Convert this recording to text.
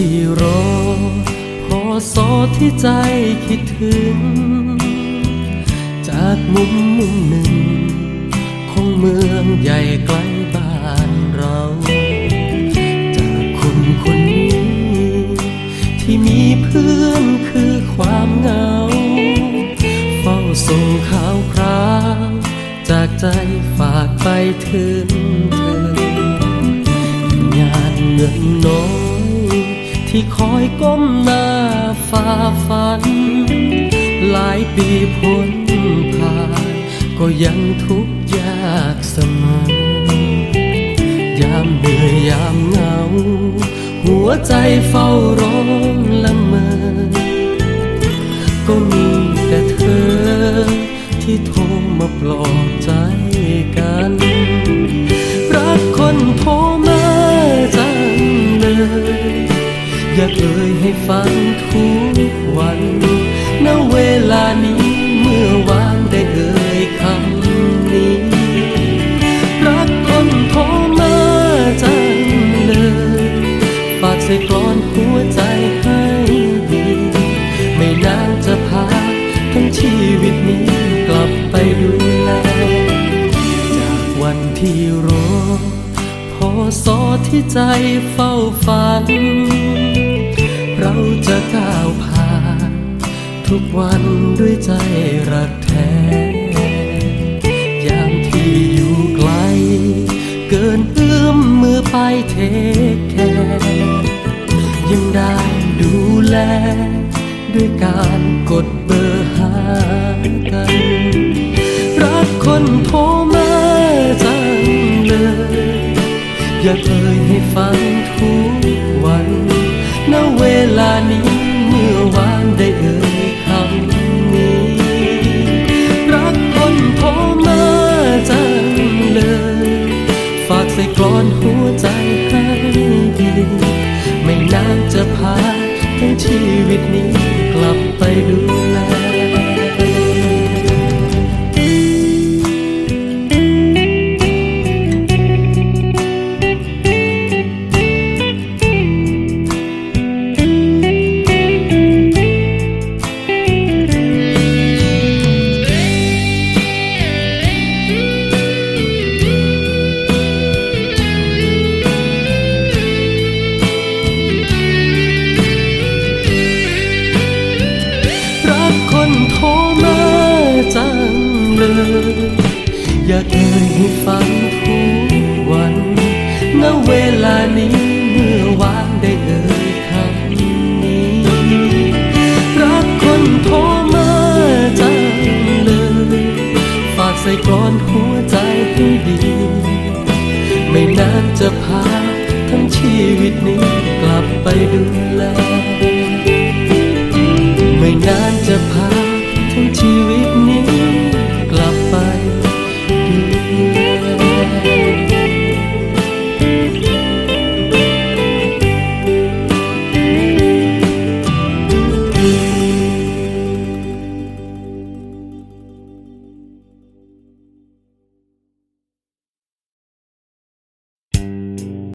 ที่รอพอสอที่ใจคิดถึง จากมุมมุมหนึ่ง ของเมืองใหญ่ไกลบ้านเรา จากคนคนนี้ ที่มีเพื่อนคือความเหงา เฝ้าส่งข่าวคราว จากใจฝากไปถึงเธอ งานเงินน้อย ที่คอยก้มหน้าฝ่าฟัน หลายปีพ้นผ่านก็ยังทุกข์ยากเสมอยามเหนื่อยยามเหงา หัวใจเฝ้าร้องละเมอก็มีแต่เธอที่โทรมาปลอบใจ ใส่กลอนหัวใจให้ดี ไม่นานจะพาทั้งชีวิตนี้กลับไปดูแล จากวันที่รอพอสอที่ใจเฝ้าฝัน เราจะก้าวผ่านทุกวันด้วยใจรัก ได้ดูแล ด้วยการกดเบอร์หากัน รักคนโทรมาจังเลย อย่าเอ่ยให้ฟังทุกวันณเวลานี้เมื่อวานได้เอ่ วิตนี้กลับไปดูแล เลย อยากเอ่ยให้ฟังทุกวันณเวลานี้เมื่อวานได้เอ่ยคำนี้ รักคนโทรมาจังเลย ฝากใส่กลอนหัวใจให้ดี ไม่นานจะพาทั้งชีวิตนี้กลับไปดูแล ไม่นานจะพาทั้งชีวิต